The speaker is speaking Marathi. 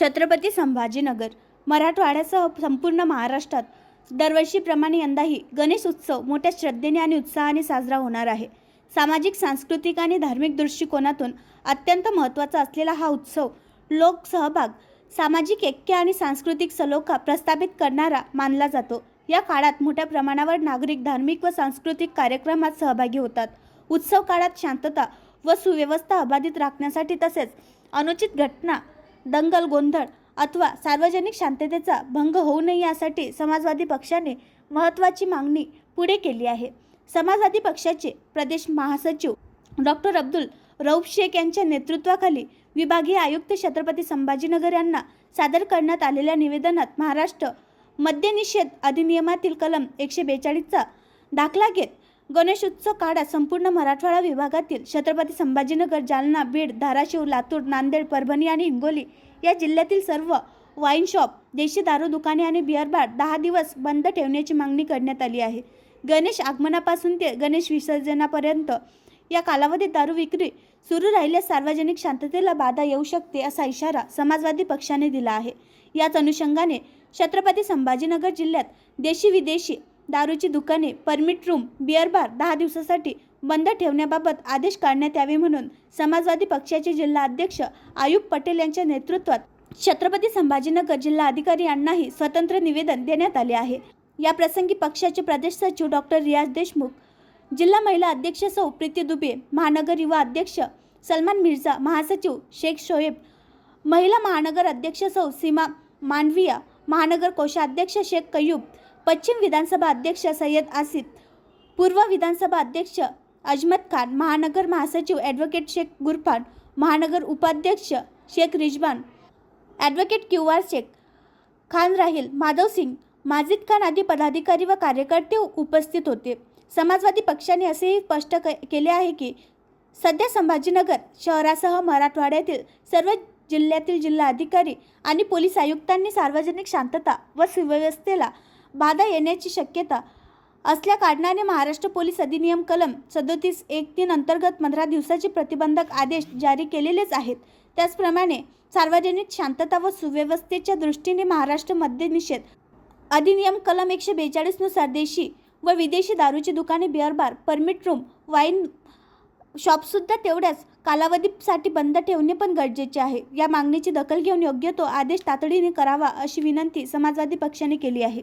छत्रपती संभाजीनगर मराठवाड्यासह संपूर्ण महाराष्ट्रात दरवर्षीप्रमाणे यंदाही गणेश उत्सव मोठ्या श्रद्धेने आणि उत्साहाने साजरा होणार आहे. सामाजिक सांस्कृतिक आणि धार्मिक दृष्टिकोनातून अत्यंत महत्त्वाचा असलेला हा उत्सव लोकसहभाग सामाजिक ऐक्य आणि सांस्कृतिक सलोखा प्रस्थापित करणारा मानला जातो. या काळात मोठ्या प्रमाणावर नागरिक धार्मिक व सांस्कृतिक कार्यक्रमात सहभागी होतात. उत्सव काळात शांतता व सुव्यवस्था अबाधित राखण्यासाठी तसेच अनुचित घटना दंगल गोंधळ अथवा सार्वजनिक शांततेचा भंग होऊ नये यासाठी समाजवादी पक्षाने महत्त्वाची मागणी पुढे केली आहे. समाजवादी पक्षाचे प्रदेश महासचिव डॉक्टर अब्दुल रऊफ शेख यांच्या नेतृत्वाखाली विभागीय आयुक्त छत्रपती संभाजीनगर यांना सादर करण्यात आलेल्या निवेदनात महाराष्ट्र मद्यनिषेध अधिनियमातील कलम एकशे बेचाळीसचा दाखला घेत गणेशोत्सव काळात संपूर्ण मराठवाडा विभागातील छत्रपती संभाजीनगर जालना बीड धाराशिव लातूर नांदेड परभणी आणि हिंगोली या जिल्ह्यातील सर्व वाईन शॉप देशी दारू दुकाने आणि बिअर बार दहा दिवस बंद ठेवण्याची मागणी करण्यात आली आहे. गणेश आगमनापासून ते गणेश विसर्जनापर्यंत या कालावधीत दारू विक्री सुरू राहिल्यास सार्वजनिक शांततेला बाधा येऊ शकते असा इशारा समाजवादी पक्षाने दिला आहे. याच अनुषंगाने छत्रपती संभाजीनगर जिल्ह्यात देशी विदेशी दारूची दुकाने परमिट रूम बिअर बार दहा दिवसासाठी बंद ठेवण्याबाबत आदेश काढण्यात यावे म्हणून समाजवादी पक्षाचे जिल्हा अध्यक्ष आयुब पटेल यांच्या नेतृत्वात छत्रपती संभाजीनगर जिल्हा अधिकारी यांनाही स्वतंत्र निवेदन देण्यात आले आहे. या प्रसंगी पक्षाचे प्रदेश सचिव डॉक्टर रियाज देशमुख जिल्हा महिला अध्यक्ष सौ. प्रीती दुबे महानगर युवा अध्यक्ष सलमान मिर्झा महासचिव शेख शोएब महिला महानगर अध्यक्ष सौ. सीमा मानविया महानगर कोषाध्यक्ष शेख कयूब पश्चिम विधानसभा अध्यक्ष सय्यद आसिफ पूर्व विधानसभा अध्यक्ष अजमत खान महानगर महासचिव ॲडव्होकेट शेख गुरफान महानगर उपाध्यक्ष Sheikh Rizwan advocate Q R Sheikh Khan Rahil Madhav Singh Majid Khan आदी पदाधिकारी व कार्यकर्ते उपस्थित होते. समाजवादी पक्षाने असेही स्पष्ट क- केले आहे की सध्या संभाजीनगर शहरासह मराठवाड्यातील सर्व जिल्ह्यातील जिल्हाधिकारी आणि पोलीस आयुक्तांनी सार्वजनिक शांतता व सुव्यवस्थेला बाधा येण्याची शक्यता असल्या कारणाने महाराष्ट्र पोलीस अधिनियम कलम सदोतीस एक तीन अंतर्गत पंधरा दिवसाचे प्रतिबंधक आदेश जारी केलेलेच आहेत. त्याचप्रमाणे सार्वजनिक शांतता व सुव्यवस्थेच्या दृष्टीने महाराष्ट्र मद्य निषेध अधिनियम कलम एकशे बेचाळीसनुसार देशी व विदेशी दारूची दुकाने beer bar permit room wine शॉपसुद्धा तेवढ्याच कालावधीसाठी बंद ठेवणे पण गरजेचे आहे. या मागणीची दखल घेऊन योग्य तो आदेश तातडीने करावा अशी विनंती समाजवादी पक्षाने केली आहे.